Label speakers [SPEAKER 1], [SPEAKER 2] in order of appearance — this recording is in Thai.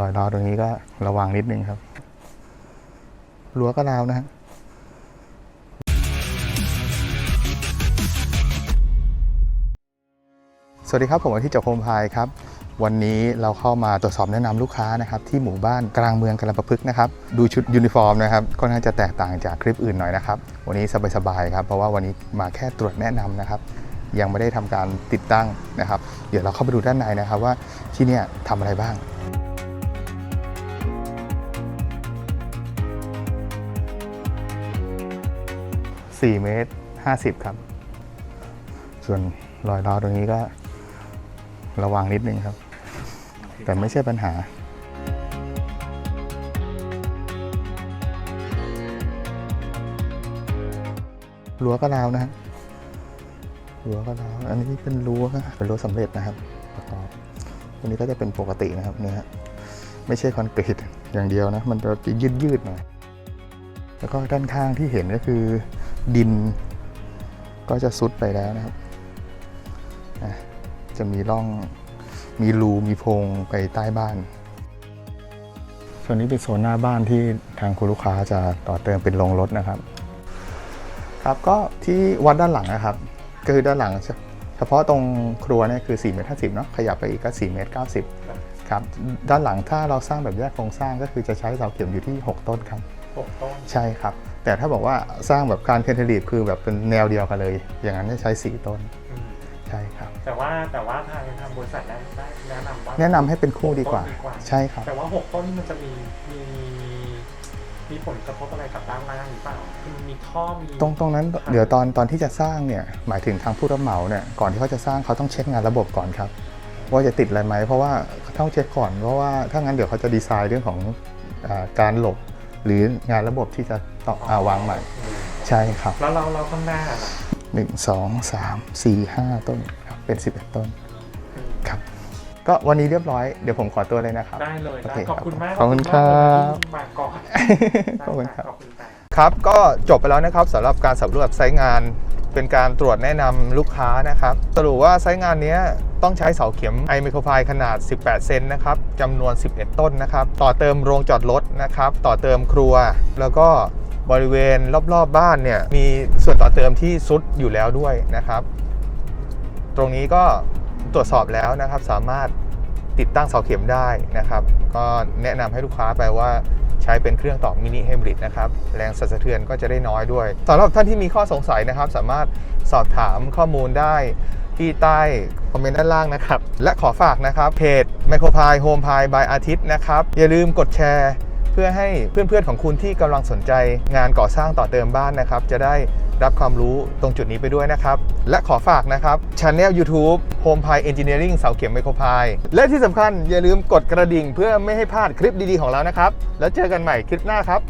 [SPEAKER 1] รอยล้อตรงนี้ก็ระวังนิดนึงครับรั้วก็ราวนะฮะสวัสดีครับ ผมอาทิตย์จากโฮมพายครับ วันนี้เราเข้ามาตรวจสอบแนะนำลูกค้านะครับ ที่หมู่บ้านกลางเมืองกระประพฤกษ์นะครับ ดูชุดยูนิฟอร์มนะครับค่อนข้าจะแตกต่างจากคลิปอื่นหน่อยนะครับ วันนี้สบายๆครับ เพราะว่าวันนี้มาแค่ตรวจแนะนำนะครับ ยังไม่ได้ทำการติดตั้งนะครับ เดี๋ยวเราเข้าไปดูด้านในนะครับว่าที่นี่ทำอะไรบ้าง 4เมตร50 ครับ ส่วนรอยล้อตรงนี้ก็ระวังนิดนึงครับ แต่ไม่ใช่ปัญหารั้วก็ราวนะฮะรั้วก็ราว อันนี้เป็นรั้วเป็นรั้วสำเร็จนะครับประกอบตรงนี้ก็จะเป็นปกตินะครับเนี่ยฮะไม่ใช่คอนกรีตอย่างเดียวนะ มันจะยืดยืดๆหน่อย แล้วก็ด้านข้างที่เห็นก็คือ ดิน ก็จะซุดไปแล้วนะครับอะจะมีร่องมีรูมีโพรงไปใต้บ้านส่วนนี้เป็นโซนหน้าบ้านที่ทางคุณลูกค้าจะต่อเติมเป็นโรงรถนะครับ ครับก็ที่วัดด้านหลังนะครับก็คือด้านหลังเฉเฉพาะตรงครัวเนี่ยคือ4เมตร50เนาะขยับไปอีกก็4เมตร90ครับด้านหลังถ้าเราสร้างแบบแยกโครงสร้างก็คือจะใช้เสาเข็มอยู่ที่ 6 ต้นครับ
[SPEAKER 2] หกต้น
[SPEAKER 1] ใช่ครับ แต่ถ้าบอกว่าสร้างแบบการเคนเทลีฟคือแบบเป็นแนวเดียวกันเลย อย่างนั้นจะใช้ 4 ต้น
[SPEAKER 2] อืม
[SPEAKER 1] ใช่ครับ
[SPEAKER 2] แต่ว่าแต่ว่าทางทางบริษัทแนะได้แนะนำว่า
[SPEAKER 1] แนะนำให้เป็นคู่ดีกว่า
[SPEAKER 2] หต้นดีกว่า
[SPEAKER 1] ใช่ครับ
[SPEAKER 2] แต่ว่าหกต้นนี่มันจะมีมีมีผลกระทบอะไรกับด้านล่างหรือเปล่าคือมันมีท่อมี
[SPEAKER 1] ตรงตรงนั้นเดี๋ยวตอนตอนที่จะสร้างเนี่ยหมายถึงทางผู้รับเหมาเนี่ยก่อนที่เขาจะสร้างเขาต้องเช็คงานระบบก่อนครับ ว่าจะติดอะไรไหมเพราะว่าเขาต้องเช็คก่อนเพราะว่าถ้างั้นเดี๋ยวเขาจะดีไซน์เรื่องของอาการหลบ หรืองานระบบที่จะ ต่ออาวางใหม่
[SPEAKER 2] อืม
[SPEAKER 1] ใช่ครับ
[SPEAKER 2] แล้วเราเราข้างหน้าล่ะ
[SPEAKER 1] 1 2 3 4 5ต้นครับเป็น11ต้นครับ ก็วันนี้เรียบร้อยเดี๋ยวผมขอตัวเลยนะครับ
[SPEAKER 2] ได้เลย
[SPEAKER 1] โอ
[SPEAKER 2] ได้
[SPEAKER 1] เค
[SPEAKER 2] ขอบคุณมาก
[SPEAKER 1] ขอบคุณครับ
[SPEAKER 2] ที่มาก่อน
[SPEAKER 1] ขอบคุณครับ
[SPEAKER 2] ขอบคุณครับ
[SPEAKER 1] ครับก็จบไปแล้วนะครับสำหรับการสำรวจไซต์งานเป็นการตรวจแนะนำลูกค้านะครับ สรุปว่าไซต์งานเนี้ยต้องใช้เสาเข็มไอไมโครไฟขนาด 18 เซนนะครับจำนวน 11 ต้นนะครับ ต่อเติมโรงจอดรถนะครับ ต่อเติมครัว แล้วก็ บริเวณรอบๆบบ้านเนี่ยมีส่วนต่อเติมที่ซุดอยู่แล้วด้วยนะครับ ตรงนี้ก็ตรวจสอบแล้วนะครับ สามารถติดตั้งเสาเข็มได้นะครับ ก็แนะนำให้ลูกค้าไปว่าใช้เป็นเครื่องต่อมินิไฮบริดนะครับ แรงสั่นสะเทือนก็จะได้น้อยด้วยสำหรับท่านที่มีข้อสงสัยนะครับ สามารถสอบถามข้อมูลได้ที่ใต้คอมเมนต์ด้านล่างนะครับ และขอฝากนะครับเพจ m i c r o p i e Home Pie by อาทิตย์นะครับ อย่าลืมกดแชร์ พื่อให้เพื่อนๆของคุณที่กำลังสนใจงานก่อสร้างต่อเติมบ้านนะครับ จะได้รับความรู้ตรงจุดนี้ไปด้วยนะครับ และขอฝากนะครับช anel YouTube Home Pie Engineering เสาเข็มไมโครพายและที่สำคัญอย่าลืมกดกระดิ่งเพื่อไม่ให้พลาดคลิปดีๆของเรานะครับ แล้วเจอกันใหม่คลิปหน้าครับ